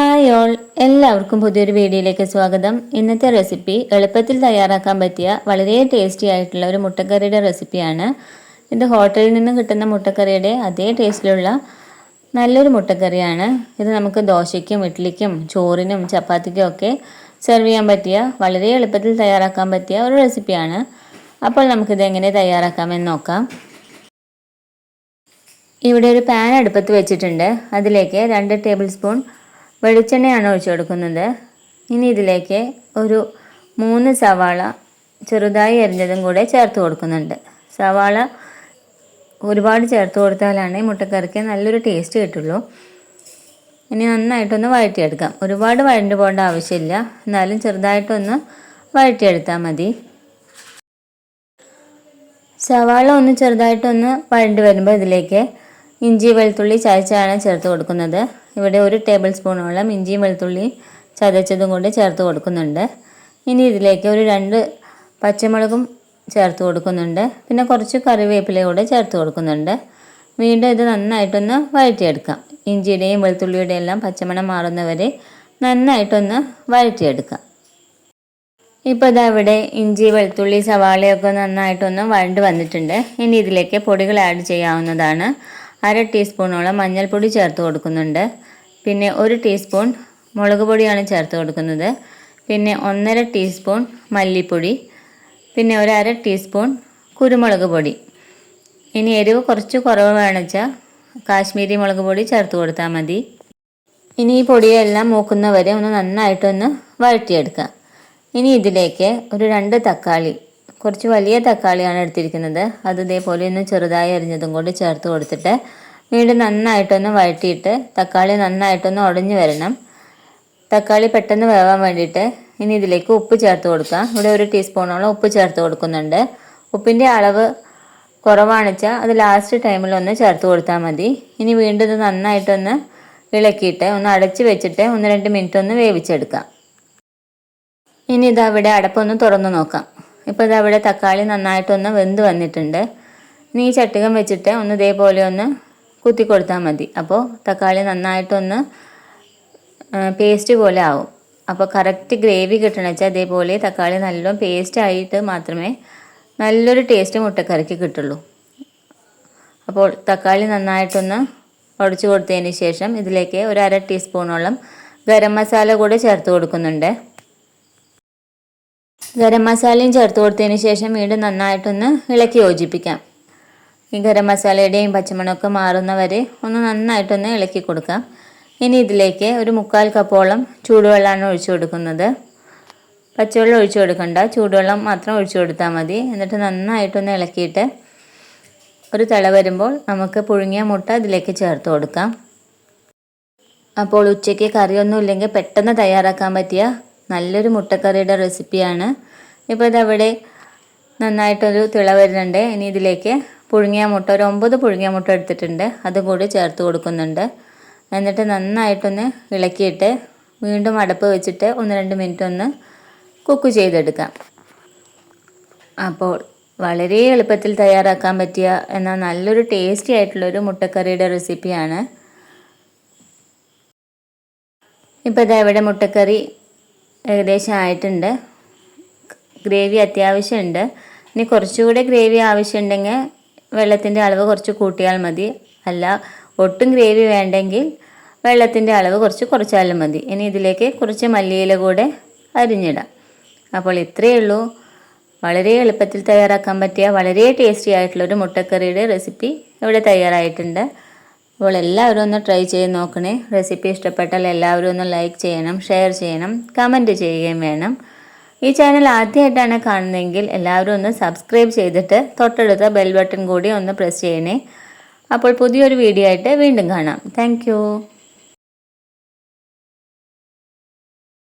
Hi all എല്ലാവർക്കും പുതിയൊരു വീഡിയോയിലേക്ക് സ്വാഗതം. ഇന്നത്തെ റെസിപ്പി എളുപ്പത്തിൽ തയ്യാറാക്കാൻ പറ്റിയ വളരെ ടേസ്റ്റി ആയിട്ടുള്ള ഒരു മുട്ടക്കറിയുടെ റെസിപ്പിയാണ്. ഇത് ഹോട്ടലിൽ നിന്ന് കിട്ടുന്ന മുട്ടക്കറിയുടെ അതേ ടേസ്റ്റിലുള്ള നല്ലൊരു മുട്ടക്കറിയാണ്. ഇത് നമുക്ക് ദോശയ്ക്കും ഇഡ്ഡലിക്കും ചോറിനും ചപ്പാത്തിക്കും ഒക്കെ സെർവ് ചെയ്യാൻ പറ്റിയ വളരെ എളുപ്പത്തിൽ തയ്യാറാക്കാൻ പറ്റിയ ഒരു റെസിപ്പിയാണ് അപ്പോൾ നമുക്കിത് എങ്ങനെ തയ്യാറാക്കാമെന്ന് നോക്കാം. ഇവിടെ ഒരു പാൻ അടുപ്പത്ത് വെച്ചിട്ടുണ്ട്. അതിലേക്ക് രണ്ട് ടേബിൾ സ്പൂൺ വെളിച്ചെണ്ണയാണ് ഒഴിച്ചു കൊടുക്കുന്നത്. ഇനി ഇതിലേക്ക് ഒരു മൂന്ന് സവാള ചെറുതായി അരിഞ്ഞതും കൂടെ ചേർത്ത് കൊടുക്കുന്നുണ്ട്. സവാള ഒരുപാട് ചേർത്ത് കൊടുത്താലാണ് ഈ മുട്ടക്കറിക്ക് നല്ലൊരു ടേസ്റ്റ് കിട്ടുള്ളൂ. ഇനി നന്നായിട്ടൊന്ന് വഴറ്റിയെടുക്കാം. ഒരുപാട് വഴണ്ടു പോകേണ്ട ആവശ്യമില്ല. എന്നാലും ചെറുതായിട്ടൊന്ന് വഴറ്റിയെടുത്താൽ മതി. സവാള ഒന്ന് ചെറുതായിട്ടൊന്ന് വഴണ്ട് വരുമ്പോൾ ഇതിലേക്ക് ഇഞ്ചി വെളുത്തുള്ളി ചതച്ചാണ് ചേർത്ത് കൊടുക്കുന്നത്. ഇവിടെ ഒരു ടേബിൾ സ്പൂണോളം ഇഞ്ചിയും വെളുത്തുള്ളി ചതച്ചതും കൊണ്ട് ചേർത്ത് കൊടുക്കുന്നുണ്ട്. ഇനി ഇതിലേക്ക് ഒരു രണ്ട് പച്ചമുളകും ചേർത്ത് കൊടുക്കുന്നുണ്ട്. പിന്നെ കുറച്ച് കറിവേപ്പില കൂടെ ചേർത്ത് കൊടുക്കുന്നുണ്ട്. വീണ്ടും ഇത് നന്നായിട്ടൊന്ന് വഴറ്റിയെടുക്കാം. ഇഞ്ചിയുടെയും വെളുത്തുള്ളിയുടെയും എല്ലാം പച്ചമണം മാറുന്നവരെ നന്നായിട്ടൊന്ന് വഴറ്റിയെടുക്കാം. ഇപ്പോൾ ഇതാ ഇവിടെ ഇഞ്ചി വെളുത്തുള്ളി സവാളയൊക്കെ നന്നായിട്ടൊന്ന് വഴണ്ട് വന്നിട്ടുണ്ട്. ഇനി ഇതിലേക്ക് പൊടികൾ ആഡ് ചെയ്യാവുന്നതാണ്. അര ടീസ്പൂണോളം മഞ്ഞൾപ്പൊടി ചേർത്ത് കൊടുക്കുന്നുണ്ട്. പിന്നെ ഒരു ടീസ്പൂൺ മുളക് പൊടിയാണ് ചേർത്ത് കൊടുക്കുന്നത്. പിന്നെ ഒന്നര ടീസ്പൂൺ മല്ലിപ്പൊടി. പിന്നെ ഒരു അര ടീസ്പൂൺ കുരുമുളക് പൊടി. ഇനി എരിവ് കുറച്ച് കുറവ് വേണമെച്ചാൽ കാശ്മീരി മുളക് പൊടി ചേർത്ത് കൊടുത്താൽ മതി. ഇനി ഈ പൊടിയെല്ലാം മൂക്കുന്നവരെ ഒന്ന് നന്നായിട്ടൊന്ന് വഴറ്റിയെടുക്കാം. ഇനി ഇതിലേക്ക് ഒരു രണ്ട് തക്കാളി കുറച്ച് വലിയ തക്കാളിയാണ് എടുത്തിരിക്കുന്നത്. അത് ഇതേപോലെ ഒന്ന് ചെറുതായി അരിഞ്ഞതും കൂടി ചേർത്ത് കൊടുത്തിട്ട് വീണ്ടും നന്നായിട്ടൊന്ന് വഴറ്റിയിട്ട് തക്കാളി നന്നായിട്ടൊന്ന് ഉടഞ്ഞു വരണം. തക്കാളി പെട്ടെന്ന് വേവാൻ വേണ്ടിയിട്ട് ഇനി ഇതിലേക്ക് ഉപ്പ് ചേർത്ത് കൊടുക്കാം ഇവിടെ ഒരു ടീസ്പൂണോളം ഉപ്പ് ചേർത്ത് കൊടുക്കുന്നുണ്ട്. ഉപ്പിന്റെ അളവ് കുറവാണെച്ചാൽ അത് ലാസ്റ്റ് ടൈമിൽ ഒന്ന് ചേർത്ത് കൊടുത്താൽ മതി. ഇനി വീണ്ടും ഇത് നന്നായിട്ടൊന്ന് ഇളക്കിയിട്ട് ഒന്ന് അടച്ച് വെച്ചിട്ട് ഒന്ന് രണ്ട് മിനിറ്റ് ഒന്ന് വേവിച്ചെടുക്കാം. ഇനി ഇതവിടെ അടപ്പൊന്ന് തുറന്നു നോക്കാം. ഇപ്പോൾ ഇതവിടെ തക്കാളി നന്നായിട്ടൊന്ന് വെന്ത് വന്നിട്ടുണ്ട്. ഇനി ഈ ചട്ടികം വെച്ചിട്ട് ഒന്ന് ഇതേപോലെ ഒന്ന് കുത്തി കൊടുത്താൽ മതി. അപ്പോൾ തക്കാളി നന്നായിട്ടൊന്ന് പേസ്റ്റ് പോലെ ആവും. അപ്പോൾ കറക്റ്റ് ഗ്രേവി കിട്ടണം വെച്ചാൽ അതേപോലെ തക്കാളി നല്ലോണം പേസ്റ്റ് ആയിട്ട് മാത്രമേ നല്ലൊരു ടേസ്റ്റ് മുട്ടക്കറിക്ക് കിട്ടുള്ളൂ. അപ്പോൾ തക്കാളി നന്നായിട്ടൊന്ന് ഉടച്ചു കൊടുത്തതിന് ശേഷം ഇതിലേക്ക് ഒരു അര ടീസ്പൂണോളം ഗരം മസാല കൂടെ ചേർത്ത് കൊടുക്കുന്നുണ്ട്. ഗരം മസാലയും ചേർത്ത് കൊടുത്തതിന് ശേഷം വീണ്ടും നന്നായിട്ടൊന്ന് ഇളക്കി യോജിപ്പിക്കാം. ഈ ഗരം മസാലയുടെയും പച്ചമണമൊക്കെ മാറുന്നവരെ ഒന്ന് നന്നായിട്ടൊന്ന് ഇളക്കി കൊടുക്കാം. ഇനി ഇതിലേക്ക് ഒരു മുക്കാൽ കപ്പോളം ചൂടുവെള്ളമാണ് ഒഴിച്ചു കൊടുക്കുന്നത്. പച്ചവെള്ളം ഒഴിച്ചു കൊടുക്കണ്ട. ചൂടുവെള്ളം മാത്രം ഒഴിച്ചു കൊടുത്താൽ മതി. എന്നിട്ട് നന്നായിട്ടൊന്ന് ഇളക്കിയിട്ട് ഒരു തിള വരുമ്പോൾ നമുക്ക് പുഴുങ്ങിയ മുട്ട ഇതിലേക്ക് ചേർത്ത് കൊടുക്കാം. അപ്പോൾ ഉച്ചയ്ക്ക് കറിയൊന്നും ഇല്ലെങ്കിൽ പെട്ടെന്ന് തയ്യാറാക്കാൻ പറ്റിയ നല്ലൊരു മുട്ടക്കറിയുടെ റെസിപ്പിയാണ്. ഇപ്പോൾ ഇതവിടെ നന്നായിട്ടൊരു തിള വരുന്നുണ്ട്. ഇനി ഇതിലേക്ക് പുഴുങ്ങിയ മുട്ട ഒരു ഒമ്പത് പുഴുങ്ങിയ മുട്ട എടുത്തിട്ടുണ്ട്. അതും കൂടി ചേർത്ത് കൊടുക്കുന്നുണ്ട്. എന്നിട്ട് നന്നായിട്ടൊന്ന് ഇളക്കിയിട്ട് വീണ്ടും അടപ്പ് വെച്ചിട്ട് ഒന്ന് രണ്ട് മിനിറ്റ് ഒന്ന് കുക്ക് ചെയ്തെടുക്കാം. അപ്പോൾ വളരെ എളുപ്പത്തിൽ തയ്യാറാക്കാൻ പറ്റിയ എന്നാൽ നല്ലൊരു ടേസ്റ്റി ആയിട്ടുള്ളൊരു മുട്ടക്കറിയുടെ റെസിപ്പിയാണ്. ഇപ്പോൾ ഇതാ ഇവിടെ മുട്ടക്കറി ഏകദേശം ആയിട്ടുണ്ട്. ഗ്രേവി അത്യാവശ്യമുണ്ട്. ഇനി കുറച്ചുകൂടെ ഗ്രേവി ആവശ്യമുണ്ടെങ്കിൽ വെള്ളത്തിന്റെ അളവ് കുറച്ച് കൂട്ടിയാൽ മതി. അല്ല ഒട്ടും ഗ്രേവി വേണ്ടെങ്കിൽ വെള്ളത്തിന്റെ അളവ് കുറച്ച് കുറച്ചാലും മതി. ഇനി ഇതിലേക്ക് കുറച്ച് മല്ലിയില കൂടെ അരിഞ്ഞിടാം. അപ്പോൾ ഇത്രയേ ഉള്ളൂ. വളരെ എളുപ്പത്തിൽ തയ്യാറാക്കാൻ പറ്റിയ വളരെ ടേസ്റ്റി ആയിട്ടുള്ളൊരു മുട്ടക്കറിയുടെ റെസിപ്പി ഇവിടെ തയ്യാറായിട്ടുണ്ട്. അപ്പോൾ എല്ലാവരും ഒന്ന് ട്രൈ ചെയ്ത് നോക്കണേ. റെസിപ്പി ഇഷ്ടപ്പെട്ടാൽ എല്ലാവരും ഒന്ന് ലൈക്ക് ചെയ്യണം ഷെയർ ചെയ്യണം കമന്റ് ചെയ്യുകയും വേണം. ഈ ചാനൽ ആദ്യമായിട്ടാണ് കാണുന്നതെങ്കിൽ എല്ലാവരും ഒന്ന് സബ്സ്ക്രൈബ് ചെയ്തിട്ട് തൊട്ടടുത്ത ബെൽ ബട്ടൺ കൂടി ഒന്ന് പ്രസ് ചെയ്യണേ. അപ്പോൾ പുതിയൊരു വീഡിയോ ആയിട്ട് വീണ്ടും കാണാം. താങ്ക്